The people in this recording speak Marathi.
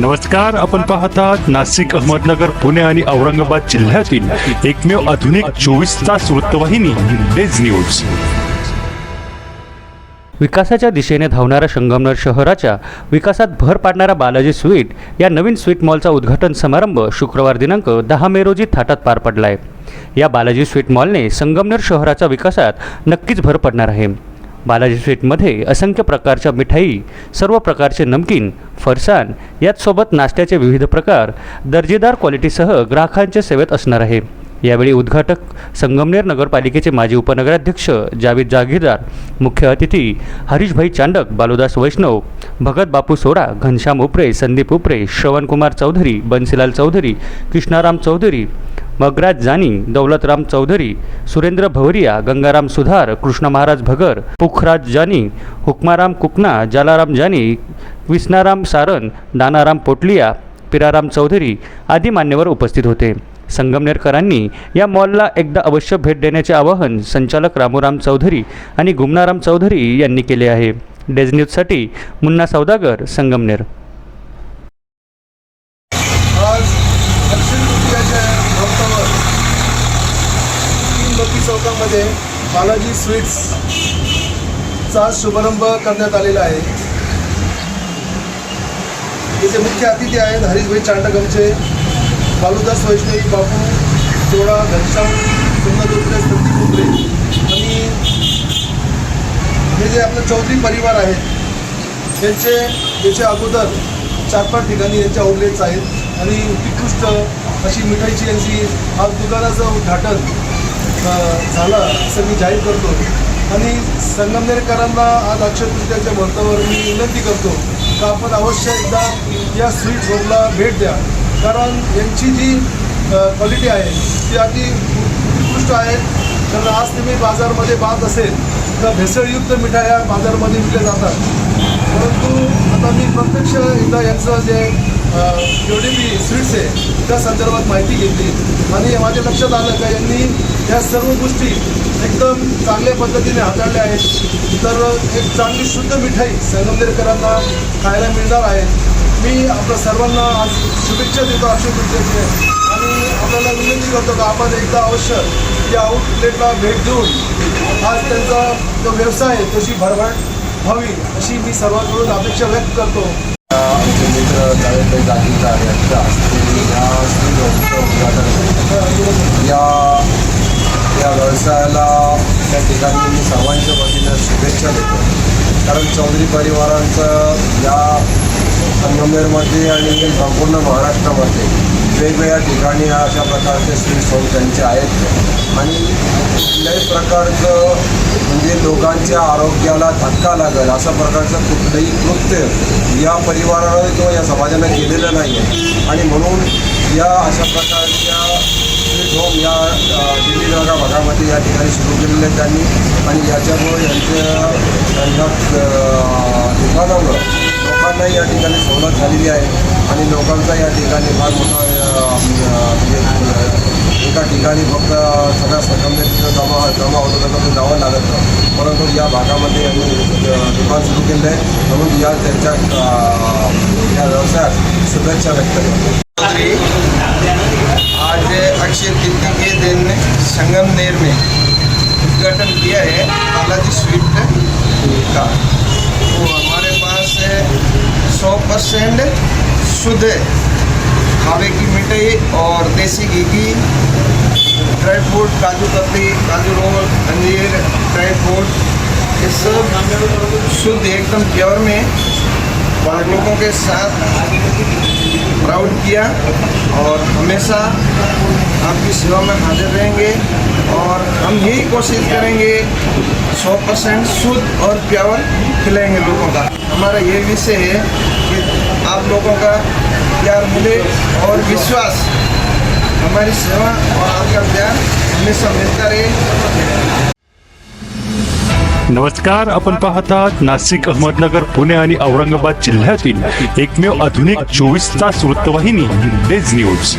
नमस्कार. आपण पाहतात नाशिक अहमदनगर पुणे आणि औरंगाबाद जिल्ह्यातील एकमेव आधुनिक चोवीस तास वृत्तवाहिनी डेज न्यूज विकासाच्या दिशेने धावणाऱ्या संगमनेर शहराच्या विकासात भर पाडणारा बालाजी स्वीट या नवीन स्वीट मॉलचा उद्घाटन समारंभ शुक्रवार दिनांक दहा मे रोजी थाटात पार पडला आहे या बालाजी स्वीट मॉलने संगमनेर शहराच्या विकासात नक्कीच भर पडणार आहे. बालाजी स्वीटमध्ये असंख्य प्रकारच्या मिठाई सर्व प्रकारचे नमकीन फरसाण याचसोबत नाश्त्याचे विविध प्रकार दर्जेदार क्वालिटीसह ग्राहकांच्या सेवेत असणार आहे. यावेळी उद्घाटक संगमनेर नगरपालिकेचे माजी उपनगराध्यक्ष जावेद जागीरदार मुख्य अतिथी हरीशभाई चांडक बालुदास वैष्णव भगत बापू सोडा घनश्याम उपरे संदीप उपरे श्रवणकुमार चौधरी बन्सीलाल चौधरी कृष्णाराम चौधरी मगराज जानी दौलतराम चौधरी सुरेंद्र भवरिया गंगाराम सुधार कृष्ण महाराज भगर पुखराज जानी हुकमाराम कुकना जालाराम जानी विष्णाराम सारन दानाराम पोटलिया पिराराम चौधरी आदी मान्यवर उपस्थित होते. संगमनेरकरांनी या मॉलला एकदा अवश्य भेट देण्याचे आवाहन संचालक रामूराम चौधरी आणि गुमनाराम चौधरी यांनी केले आहे. डेज न्यूजसाठी मुन्ना सौदागर संगमनेर आज दक्षिण तृतीयाच्या मुहूर्तावर तीन चौकामध्ये बालाजी स्वीट्सचा शुभारंभ करण्यात आलेला आहे. इथे मुख्य अतिथी आहेत हरीशभाई चांडगमचे बालुदास वैष्णवी बापू चोडा घनश्याम सुमनाथ संदीप आणि हे जे आपलं चौधरी परिवार आहेत यांचे याच्या अगोदर चार पाच ठिकाणी यांचे आउटलेट्स आहेत. आणि उत्कृष्ट अशी मिठाईची यांची आज दुकानाचं उद्घाटन झालं असं मी जाहीर करतो. आणि संगमनेरकरांना आज अक्षय तृतीयाच्या मुहूर्तावर मी विनंती करतो का आपण अवश्य एकदा या स्वीट होमला भेट द्या. कारण यांची जी क्वालिटी आहे ती अति उत्कृष्ट आहे. कारण आज तुम्ही बाजारमध्ये पाहत असेल तर भेसळयुक्त मिठाया बाजारमध्ये विकल्या जातात. परंतु आता मी प्रत्यक्ष एकदा यांचं जे जेवढी मी स्वीट्स आहे त्या संदर्भात माहिती घेतली. आणि माझ्या लक्षात आलं का यांनी या सर्व गोष्टी एकदम चांगल्या पद्धतीने हाताळल्या आहेत. तर एक चांगली शुद्ध मिठाई संगमनेरकरांना खायला मिळणार आहे. मी आपल्या सर्वांना आज शुभेच्छा देतो अक्षय तृतीयाचे आणि आपल्याला विनंती करतो का आपण एकदा अवश्य या आउटलेटला भेट देऊन आज त्यांचा जो व्यवसाय आहे तशी भरभर व्हावी अशी मी सर्वांकडून अपेक्षा व्यक्त करतो. आमचे मित्र जावेदभाई जागीरदार यांच्या हस्ते या स्त्री उद्घाटन या या व्यवसायाला त्या ठिकाणी मी सर्वांच्या वतीनं शुभेच्छा देतो. कारण चौधरी परिवारांचं या संगमनेरमध्ये आणि संपूर्ण महाराष्ट्रामध्ये वेगवेगळ्या ठिकाणी अशा प्रकारचे स्वीट्स होम त्यांचे आहेत. आणि कुठल्याही प्रकारचं म्हणजे लोकांच्या आरोग्याला धक्का लागेल अशा प्रकारचं कुठलंही कृत्य या परिवारानं किंवा या समाजानं केलेलं नाही आहे आणि म्हणून या अशा प्रकारच्या होम या अ, दिल्ली भागामध्ये या ठिकाणी सुरू केलेले आहेत त्यांनी. आणि याच्यामुळे यांच्या त्यांना दुकानामुळं लोकांनाही या ठिकाणी सवलत झालेली आहे. आणि लोकांचा या ठिकाणी फार मोठा म्हणजे एका ठिकाणी फक्त सगळ्या संगमनेर तिथं जमा जमा होतो तर तो जावं लागत नाही. परंतु या भागामध्ये यांनी दुकान सुरू केलं आहे. म्हणून या त्यांच्या या व्यवसायात शुभेच्छा व्यक्त करतो. आज अक्षय तृतीया के दिन संगमनेर में उद्घाटन किया है बालाजी स्वीट का। तो हमारे पास सौ परसेंट शुद्ध खावे की मिठाई और देसी घी की ड्राई फ्रूट, काजू कतली, काजू रोल अंजीर ड्राई फ्रूट, ये सब शुद्ध एकदम प्योर में और लोगों के साथ प्राउड किया और हमेशा आपकी सेवा में हाजिर रहेंगे और हम यही कोशिश करेंगे 100 परसेंट शुद्ध और प्यावर खिलाएँगे लोगों का। हमारा ये विषय है कि आप लोगों का प्यार मिले और विश्वास। हमारी सेवा और आपका प्यार हमेशा मिलता रहे। नमस्कार आपण पाहतात नाशिक अहमदनगर पुणे आणि औरंगाबाद जिल्ह्यातील एकमेव आधुनिक चोवीस तास वृत्तवाहिनी डेज न्यूज.